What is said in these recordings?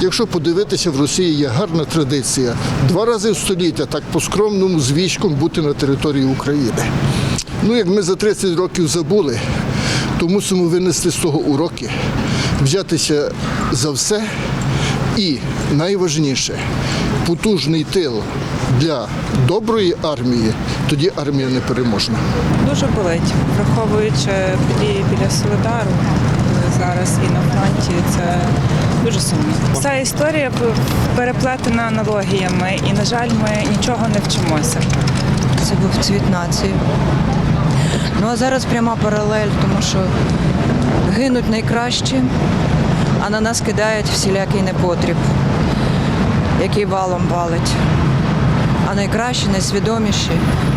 Якщо подивитися, в Росії є гарна традиція два рази в століття так по скромному з військом бути на території України. Ну, як ми за 30 років забули, то мусимо винести з того уроки, взятися за все і найважніше потужний тил для доброї армії, тоді армія не переможна. Дуже болить, враховуючи події біля Солидару е, зараз і на фронті, дуже сумно. Вся історія переплетена аналогіями, і, на жаль, ми нічого не вчимося. Це був цвіт нації. Ну а зараз пряма паралель, тому що гинуть найкращі, а на нас кидають всілякий непотріб, який валом валить. А найкращі, найсвідоміші,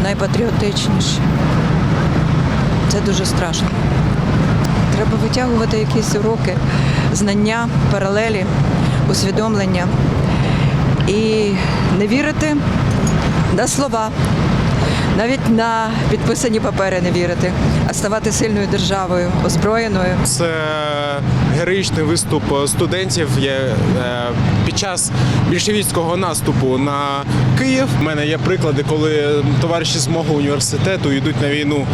найпатріотичніші. Це дуже страшно. Треба витягувати якісь уроки, знання, паралелі, усвідомлення і не вірити на слова, навіть на підписані папери не вірити, а ставати сильною державою, озброєною. Це героїчний виступ студентів е, під час більшовицького наступу на Київ. У мене є приклади, коли товариші з мого університету йдуть на війну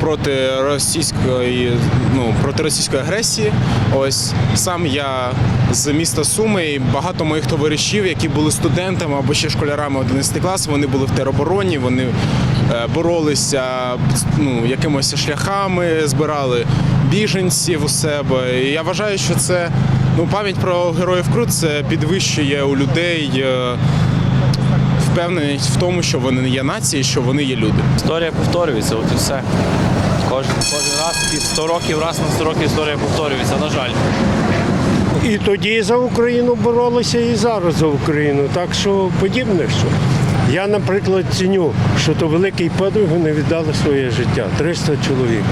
проти російської, ну проти російської агресії. Ось сам я з міста Суми, і багато моїх товаришів, які були студентами або ще школярами 11 класу, вони були в теробороні, вони е, боролися ну, якимось шляхами, збирали біженців у себе. І я вважаю, що це ну, пам'ять про героїв Крут це підвищує у людей е, впевненість в тому, що вони не є нації, що вони є люди. Історія повторюється, от і все. Кожен, кожен раз, і 100 років, раз на 100 років історія повторюється, на жаль. І тоді за Україну боролися, і зараз за Україну. Так що подібне що. Я, наприклад, ціню, що то великий подвиг вони віддали своє життя 300 чоловік.